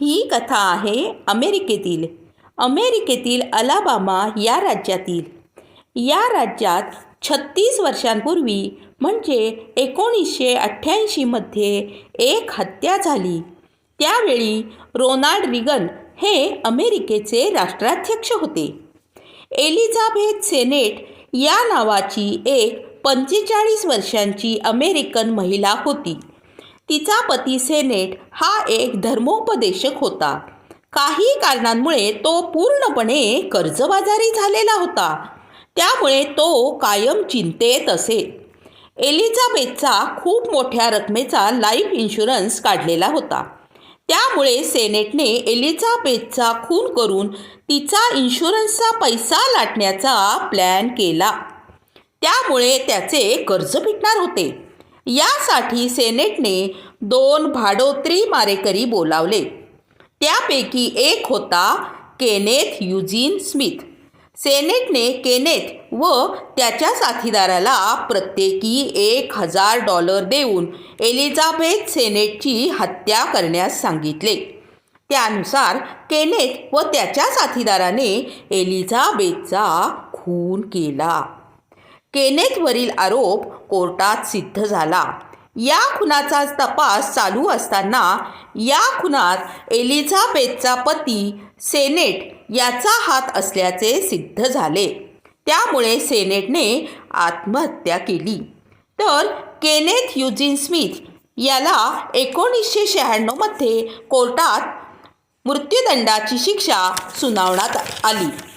ही कथा आहे अमेरिकेतील. अमेरिकेतील अलाबामा या राज्यातील. या राज्यात छत्तीस वर्षांपूर्वी म्हणजे एकोणीसशे अठ्ठ्याऐंशीमध्ये एक हत्या झाली. त्यावेळी रोनाल्ड रिगन हे अमेरिकेचे राष्ट्राध्यक्ष होते. एलिझाबेथ सेनेट या नावाची एक पंचेचाळीस वर्षांची अमेरिकन महिला होती. तिचा पती सेनेट हा एक धर्मोपदेशक होता. काही कारणांमुळे तो पूर्णपणे कर्जबाजारी झालेला होता. त्यामुळे तो कायम चिंतेत असे. एलिझाबेथचा खूप मोठ्या रकमेचा लाईफ इन्शुरन्स काढलेला होता. त्यामुळे सेनेटने एलिझाबेथचा खून करून तिचा इन्शुरन्सचा पैसा लाटण्याचा प्लॅन केला. त्यामुळे त्याचे कर्ज फिटणार होते. यासाठी सेनेटने दोन भाडोत्री मारेकरी बोलावले. त्यापैकी एक होता केनेथ युजीन स्मिथ. सेनेटने केनेथ व त्याच्या साथीदाराला प्रत्येकी एक हजार डॉलर देऊन एलिझाबेथ सेनेटची हत्या करण्यास सांगितले. त्यानुसार केनेथ व त्याच्या साथीदाराने एलिझाबेथचा खून केला. केनेथवरील आरोप कोर्टात सिद्ध झाला. या खुनाचा तपास चालू असताना या खुनात एलिझाबेथचा पती सेनेट याचा हात असल्याचे सिद्ध झाले. त्यामुळे सेनेटने आत्महत्या केली. तर केनेथ युजिन स्मिथ याला एकोणीसशे शहाण्णवमध्ये कोर्टात मृत्यूदंडाची शिक्षा सुनावण्यात आली.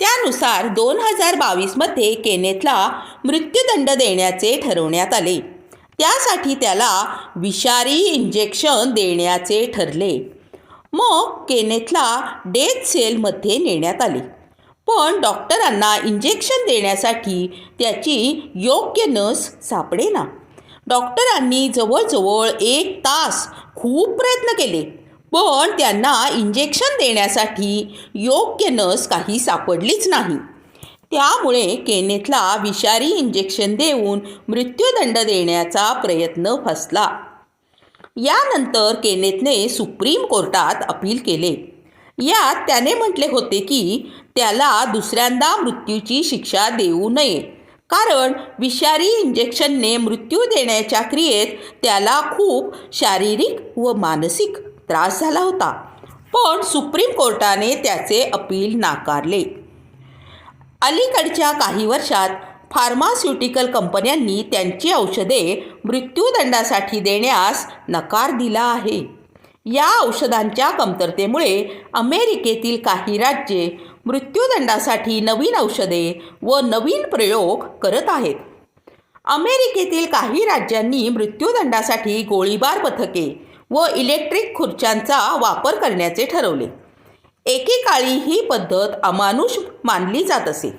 त्यानुसार दोन हजार बावीसमध्ये केनेथला मृत्यूदंड देण्याचे ठरवण्यात आले. त्यासाठी त्याला विषारी इंजेक्शन देण्याचे ठरले. मग केनेथला डेथ सेलमध्ये नेण्यात आले. पण डॉक्टरांना इंजेक्शन देण्यासाठी त्याची योग्य नस सापडेना. डॉक्टरांनी जवळजवळ एक तास खूप प्रयत्न केले. पण त्यांना इंजेक्शन देण्यासाठी योग्य नस काही सापडलीच नाही. त्यामुळे केनेथला विषारी इंजेक्शन देऊन मृत्यूदंड देण्याचा प्रयत्न फसला. यानंतर केनेथने सुप्रीम कोर्टात अपील केले. यात त्याने म्हटले होते की त्याला दुसऱ्यांदा मृत्यूची शिक्षा देऊ नये. कारण विषारी इंजेक्शनने मृत्यू देण्याच्या क्रियेत त्याला खूप शारीरिक व मानसिक त्रास झाला होता. पण सुप्रीम कोर्टाने त्याचे अपील नाकारले. अलीकडच्या काही वर्षात फार्मास्युटिकल कंपन्यांनी त्यांची औषधे मृत्यूदंडासाठी देण्यास नकार दिला आहे. या औषधांच्या कमतरतेमुळे अमेरिकेतील काही राज्ये मृत्यूदंडासाठी नवीन औषधे व नवीन प्रयोग करत आहेत. अमेरिकेतील काही राज्यांनी मृत्यूदंडासाठी गोळीबार पथके व इलेक्ट्रिक खुर्च्यांचा वापर करण्याचे ठरवले. एकेकाळी ही पद्धत अमानुष मानली जात असे.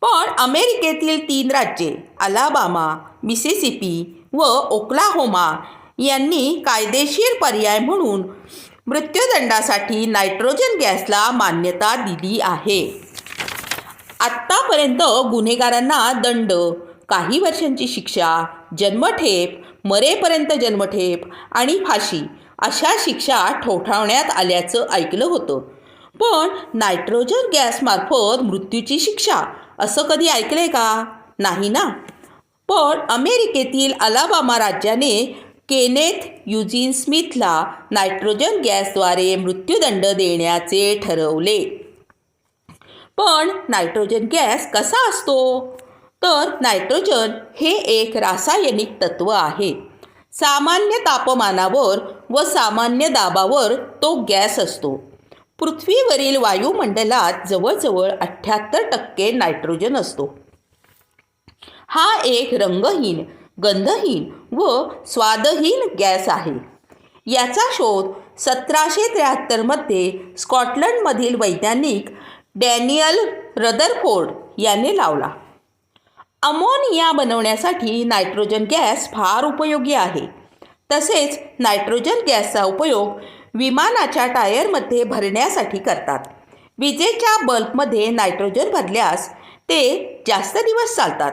पण अमेरिकेतील तीन राज्ये अलाबामा मिसिसिपी व ओक्लाहोमा यांनी कायदेशीर पर्याय म्हणून मृत्यूदंडासाठी नायट्रोजन गॅसला मान्यता दिली आहे. आत्तापर्यंत गुन्हेगारांना दंड काही वर्षांची शिक्षा जन्मठेप मरेपर्यंत जन्मठेप आणि फाशी अशा शिक्षा ठोठावण्यात आल्याचं ऐकलं होतं. पण नायट्रोजन गॅसमार्फत मृत्यूची शिक्षा असं कधी ऐकले का? नाही ना? पण अमेरिकेतील अलाबामा राज्याने केनेथ युजिन स्मिथला नायट्रोजन गॅसद्वारे मृत्यूदंड देण्याचे ठरवले. पण नायट्रोजन गॅस कसा असतो? तर नायट्रोजन हे एक रासायनिक तत्व आहे. सामान्य तापमानावर व सामान्य दाबावर तो गॅस असतो. पृथ्वीवरील वायुमंडलात जवळजवळ अठ्ठ्याहत्तर टक्के नायट्रोजन असतो. हा एक रंगहीन गंधहीन व स्वादहीन गॅस आहे. याचा शोध सतराशे त्र्याहत्तरमध्ये स्कॉटलंडमधील वैज्ञानिक डॅनियल रदरफोर्ड याने लावला. अमोनिया बनवण्यासाठी नायट्रोजन गॅस फार उपयोगी आहे. तसेच नायट्रोजन गॅसचा उपयोग विमानाच्या टायरमध्ये भरण्यासाठी करतात. विजेच्या बल्बमध्ये नायट्रोजन भरल्यास ते जास्त दिवस चालतात.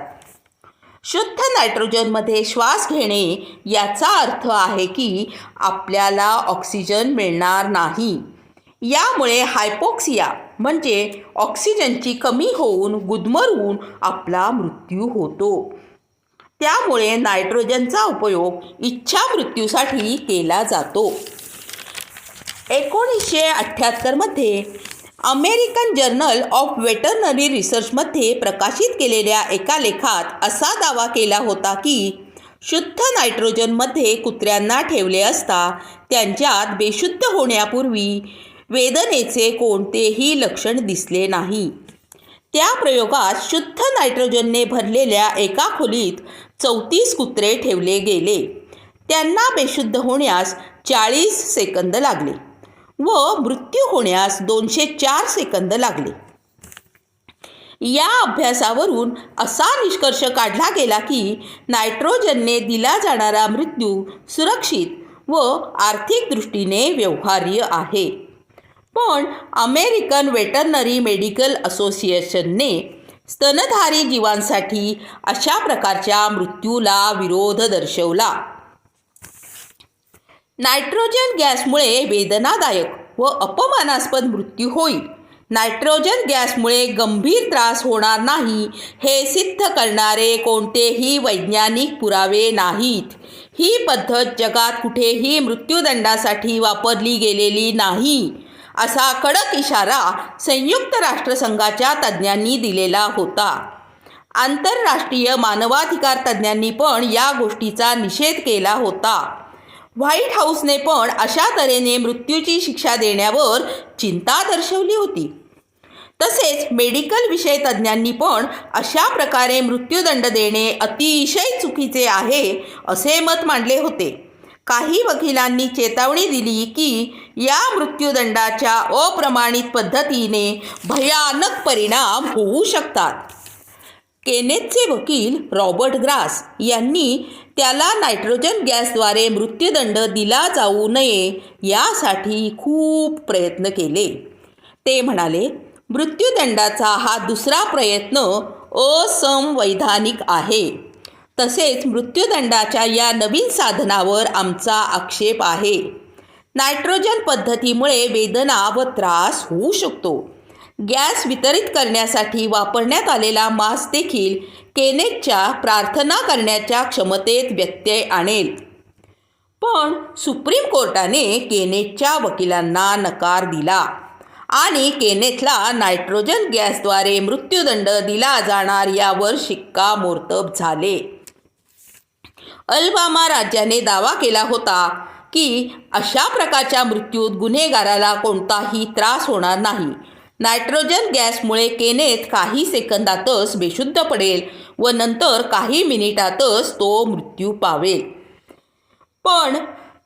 शुद्ध नायट्रोजनमध्ये श्वास घेणे याचा अर्थ आहे की आपल्याला ऑक्सिजन मिळणार नाही. यामुळे हायपोक्सिया म्हणजे ऑक्सिजनची कमी होऊन गुदमरून आपला मृत्यू होतो. त्यामुळे नायट्रोजनचा उपयोग इच्छा मृत्यूसाठी केला जातो. एकोणीसशे अठ्ठ्याहत्तरमध्ये अमेरिकन जर्नल ऑफ वेटरनरी रिसर्चमध्ये प्रकाशित केलेल्या एका लेखात असा दावा केला होता की शुद्ध नायट्रोजनमध्ये कुत्र्यांना ठेवले असता त्यांच्यात बेशुद्ध होण्यापूर्वी वेदनेचे कोणतेही लक्षण दिसले नाही. त्या प्रयोगात शुद्ध नायट्रोजनने भरलेल्या एका खोलीत चौतीस कुत्रे ठेवले गेले. त्यांना बेशुद्ध होण्यास चाळीस सेकंद लागले व मृत्यू होण्यास दोनशे चार सेकंद लागले. या अभ्यासावरून असा निष्कर्ष काढला गेला की नायट्रोजनने दिला जाणारा मृत्यू सुरक्षित व आर्थिक दृष्टीने व्यवहार्य आहे. पण अमेरिकन वेटरनरी मेडिकल असोसिएशनने स्तनधारी जीवांसाठी अशा प्रकारच्या मृत्यूला विरोध दर्शवला. नायट्रोजन गॅसमुळे वेदनादायक व अपमानास्पद मृत्यू होईल. नायट्रोजन गॅसमुळे गंभीर त्रास होणार नाही हे सिद्ध करणारे कोणतेही वैज्ञानिक पुरावे नाहीत. ही पद्धत जगात कुठेही मृत्यूदंडासाठी वापरली गेलेली नाही. असा कडक इशारा संयुक्त राष्ट्रसंघाच्या तज्ज्ञांनी दिलेला होता. आंतरराष्ट्रीय मानवाधिकार तज्ज्ञांनी पण या गोष्टीचा निषेध केला होता. व्हाईट हाऊसने पण अशा तऱ्हेने मृत्यूची शिक्षा देण्यावर चिंता दर्शवली होती. तसेच मेडिकल विषय तज्ज्ञांनी पण अशा प्रकारे मृत्यूदंड देणे अतिशय चुकीचे आहे असे मत मांडले होते. काही वकिलांनी चेतावणी दिली की या मृत्यूदंडाच्या अप्रमाणित पद्धतीने भयानक परिणाम होऊ शकतात. केनेतचे वकील रॉबर्ट ग्रास यांनी त्याला नायट्रोजन गॅसद्वारे मृत्यूदंड दिला जाऊ नये यासाठी खूप प्रयत्न केले. ते म्हणाले मृत्यूदंडाचा हा दुसरा प्रयत्न असंवैधानिक आहे. तसेच मृत्यूदंडाच्या या नवीन साधनावर आमचा आक्षेप आहे. नायट्रोजन पद्धतीमुळे वेदना व त्रास होऊ शकतो. गॅस वितरित करण्यासाठी वापरण्यात आलेला मास्क देखील केनेटच्या प्रार्थना करण्याच्या क्षमतेत व्यत्यय आणेल. पण सुप्रीम कोर्टाने केनेटच्या वकिलांना नकार दिला आणि केनेथला नायट्रोजन गॅसद्वारे मृत्यूदंड दिला जाणार यावर शिक्कामोर्तब झाले. अल्बामा राज्याने दावा केला होता की अशा प्रकारच्या मृत्यूत गुन्हेगाराला कोणताही त्रास होणार नाही. नायट्रोजन गॅसमुळे केनेत काही सेकंदातच बेशुद्ध पडेल व नंतर काही मिनिटातच तो मृत्यू पावेल. पण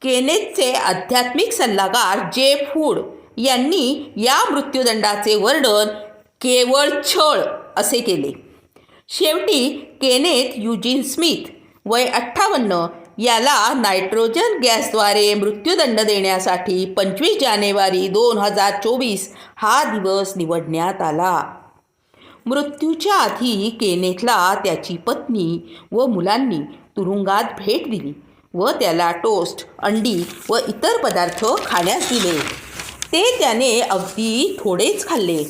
केनेतचे आध्यात्मिक सल्लागार जे फूड यांनी या मृत्यूदंडाचे वर्णन केवळ छळ असे केले. शेवटी केनेत युजिन स्मिथ वय अठ्ठावन्न. याला नायट्रोजन गॅसद्वारे मृत्यूदंड देण्यासाठी पंचवीस जानेवारी दोन हजार चोवीस हा दिवस निवडण्यात आला. मृत्यूच्या आधी केनेथला त्याची पत्नी व मुलांनी तुरुंगात भेट दिली व त्याला टोस्ट अंडी व इतर पदार्थ खाण्यास दिले. ते त्याने अगदी थोडेच खाल्ले.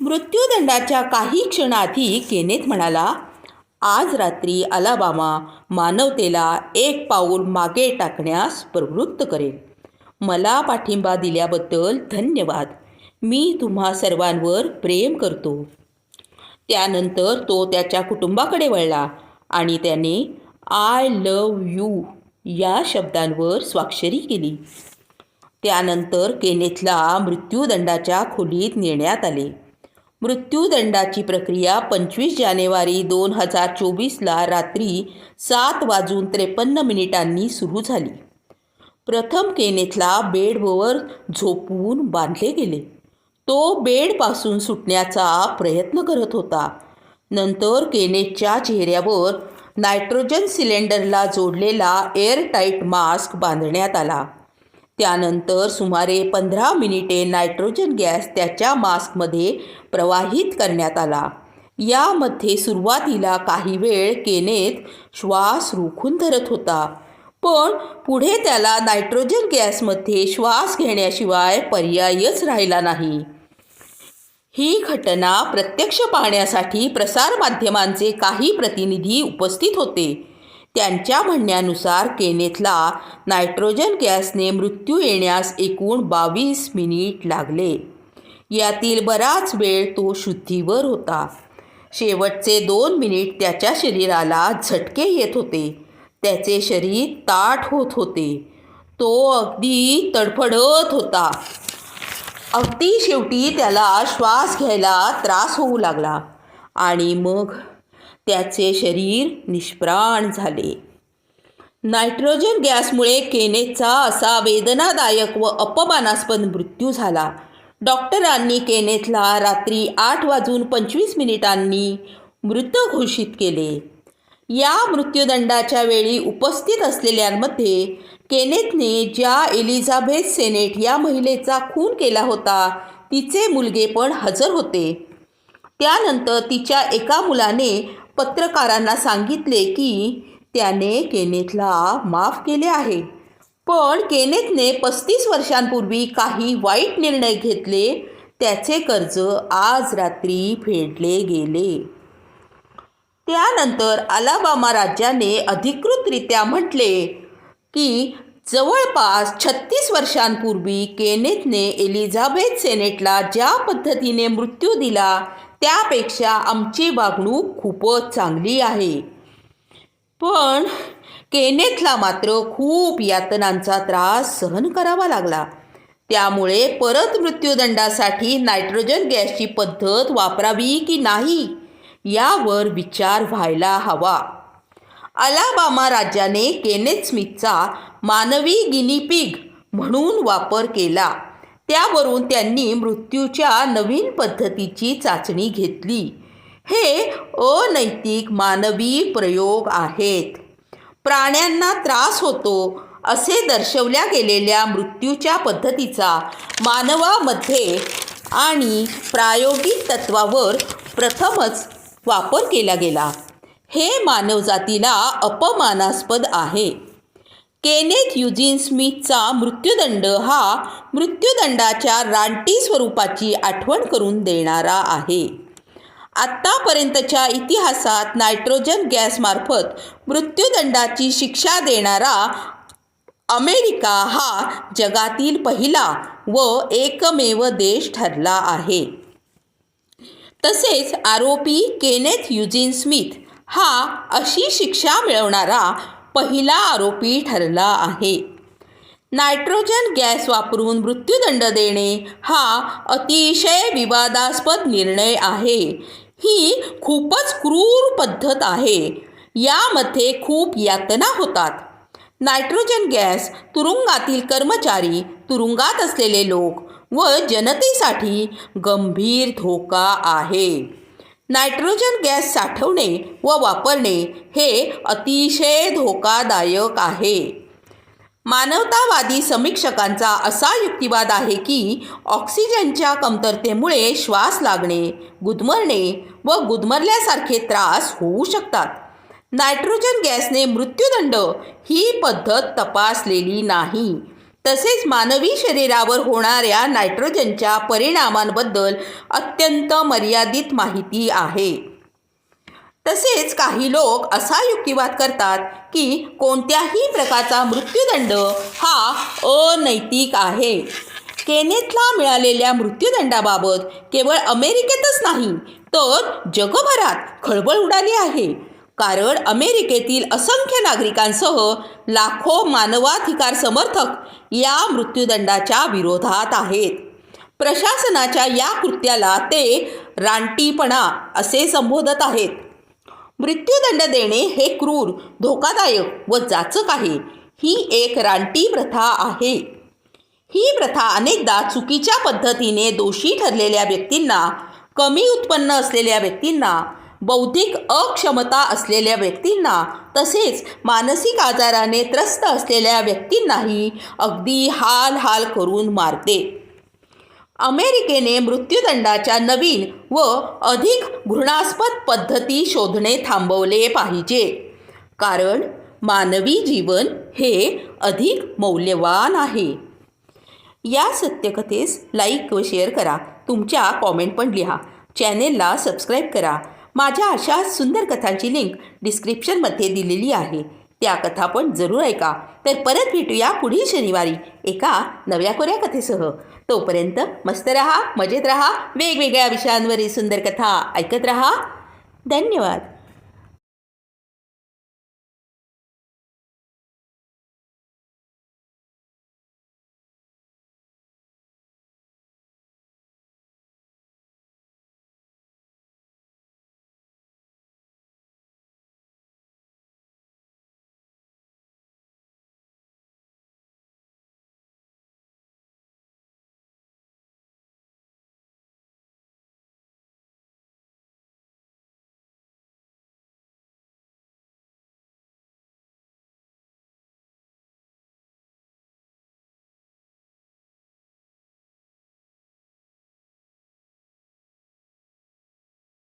मृत्यूदंडाच्या काही क्षणाआधी केनेथ म्हणाला आज रात्री अलाबामा मानवतेला एक पाऊल मागे टाकण्यास प्रवृत्त करेल. मला पाठिंबा दिल्याबद्दल धन्यवाद. मी तुम्हा सर्वांवर प्रेम करतो. त्यानंतर तो त्याच्या कुटुंबाकडे वळला आणि त्याने आय लव यू या शब्दांवर स्वाक्षरी केली. त्यानंतर केनेथला मृत्यूदंडाच्या खोलीत नेण्यात आले. मृत्यूदंडाची प्रक्रिया पंचवीस जानेवारी दोन हजार चोवीसला रात्री सात वाजून त्रेपन्न मिनिटांनी सुरू झाली. प्रथम केनेथला बेडवर झोपवून बांधले गेले. तो बेडपासून सुटण्याचा प्रयत्न करत होता. नंतर केनेथच्या चेहऱ्यावर नायट्रोजन सिलेंडरला जोडलेला एअरटाईट मास्क बांधण्यात आला. त्यानंतर सुमारे पंधरा मिनिटे नायट्रोजन गॅस त्याच्या मास्कमध्ये प्रवाहित करण्यात आला. यामध्ये सुरुवातीला काही वेळ केनेत श्वास रोखून धरत होता. पण पुढे त्याला नायट्रोजन गॅसमध्ये श्वास घेण्याशिवाय पर्यायच राहिला नाही. ही घटना प्रत्यक्ष पाहण्यासाठी प्रसारमाध्यमांचे काही प्रतिनिधी उपस्थित होते. त्यांच्या म्हणण्यानुसार केनेथला नायट्रोजन गॅसने मृत्यू येण्यास एकूण बावीस मिनिट लागले. यातील बराच वेळ तो शुद्धीवर होता. शेवटचे दोन मिनिट त्याच्या शरीराला झटके येत होते. त्याचे शरीर ताठ होत होते. तो अगदी तडफडत होता. अगदी शेवटी त्याला श्वास घ्यायला त्रास होऊ लागला आणि मग त्याचे शरीर निष्प्राण झाले. नायट्रोजन गॅसमुळे केनेथचा असा वेदनादायक व अपमानास्पद मृत्यू झाला. डॉक्टरांनी केनेथला रात्री आठ वाजून पंचवीस मिनिटांनी मृत घोषित केले. या मृत्यूदंडाच्या वेळी उपस्थित असलेल्यांमध्ये केनेथने ज्या एलिझाबेथ सेनेट या महिलेचा खून केला होता तिचे मुलगे पण हजर होते. त्यानंतर तिच्या एका मुलाने पत्रकारांना सांगितले की त्याने केनेथला माफ केले आहे. पण केनेथने पस्तीस वर्षांपूर्वी काही वाईट निर्णय घेतले. त्याचे कर्ज आज रात्री फेडले गेले. त्यानंतर अलाबामा राज्याने अधिकृतरित्या म्हटले की जवळपास छत्तीस वर्षांपूर्वी केनेथने एलिझाबेथ सेनेटला ज्या पद्धतीने मृत्यू दिला त्यापेक्षा आमची वागणूक खूपच चांगली आहे. पण केनेथला मात्र खूप यातनांचा त्रास सहन करावा लागला. त्यामुळे परत मृत्यूदंडासाठी नायट्रोजन गॅसची पद्धत वापरावी की नाही यावर विचार व्हायला हवा. अलाबामा राज्याने केनेथ स्मिथचा मानवी गिनीपिग म्हणून वापर केला. त्यावरून त्यांनी मृत्यूच्या नवीन पद्धतीची चाचणी घेतली. हे अनैतिक मानवी प्रयोग आहेत. प्राण्यांना त्रास होतो असे दर्शवल्या गेलेल्या मृत्यूच्या पद्धतीचा मानवामध्ये आणि प्रायोगिक तत्वावर प्रथमच वापर केला गेला. हे मानवजातीला अपमानास्पद आहे. केनेथ युजिन स्मिथचा मृत्यूदंड हा मृत्यूदंडाच्या रानटी स्वरूपाची आठवण करून देणारा आहे. आत्तापर्यंतच्या इतिहासात नायट्रोजन गॅसमार्फत मृत्यूदंडाची शिक्षा देणारा अमेरिका हा जगातील पहिला व एकमेव देश ठरला आहे. तसेच आरोपी केनेथ युजिन स्मिथ हा अशी शिक्षा मिळवणारा पहिला आरोपी ठरला आहे. नायट्रोजन गॅस वापरून मृत्यूदंड देणे हा अतिशय विवादास्पद निर्णय आहे. ही खूपच क्रूर पद्धत आहे. यामध्ये खूप यातना होतात. नायट्रोजन गॅस तुरुंगातील कर्मचारी तुरुंगात असलेले लोक व जनतेसाठी गंभीर धोका आहे. नायट्रोजन गॅस साठवणे व वापरणे हे अतिशय धोकादायक आहे. मानवतावादी समीक्षकांचा असा युक्तिवाद आहे की ऑक्सिजनच्या कमतरतेमुळे श्वास लागणे गुदमरणे व गुदमरल्यासारखे त्रास होऊ शकतात. नायट्रोजन गॅसने मृत्यूदंड ही पद्धत तपासलेली नाही. तसेच मानवी शरीरावर होणाऱ्या नायट्रोजनच्या परिणामांबद्दल अत्यंत मर्यादित माहिती आहे. तसेच काही लोक असा युक्तिवाद करतात की कोणत्याही प्रकारचा मृत्यूदंड हा अनैतिक आहे. केनेथला मिळालेल्या मृत्यूदंडाबाबत केवळ अमेरिकेतच नाही तर जगभरात खळबळ उडाली आहे. कारण अमेरिकेतील असंख्य नागरिकांसह लाखो मानवाधिकार समर्थक या मृत्यूदंडाच्या विरोधात आहेत. प्रशासनाच्या या कृत्याला ते रानटीपणा असे संबोधत आहेत. मृत्यूदंड देणे हे क्रूर धोकादायक व जाचक आहे. ही एक रानटी प्रथा आहे. ही प्रथा अनेकदा चुकीच्या पद्धतीने दोषी ठरलेल्या व्यक्तींना कमी उत्पन्न असलेल्या व्यक्तींना बौद्धिक अक्षमता असलेल्या व्यक्तींना तसेच मानसिक आजाराने त्रस्त असलेल्या व्यक्तींनाही अगदी हाल हाल करून मारते. अमेरिकेने मृत्यूदंडाच्या नवीन व अधिक घृणास्पद पद्धती शोधणे थांबवले पाहिजे. कारण मानवी जीवन हे अधिक मौल्यवान आहे. या सत्यकथेस लाईक व शेअर करा. तुमच्या कॉमेंट पण लिहा. चॅनेलला सबस्क्राईब करा. माझ्या अशा सुंदर कथांची लिंक डिस्क्रिप्शनमध्ये दिलेली आहे. त्या कथा पण जरूर ऐका. तर परत भेटूया पुढील शनिवारी एका नव्या कोऱ्या कथेसह. तोपर्यंत मस्त रहा मजेत रहा वेगवेगळ्या विषयांवरील सुंदर कथा ऐकत रहा. धन्यवाद.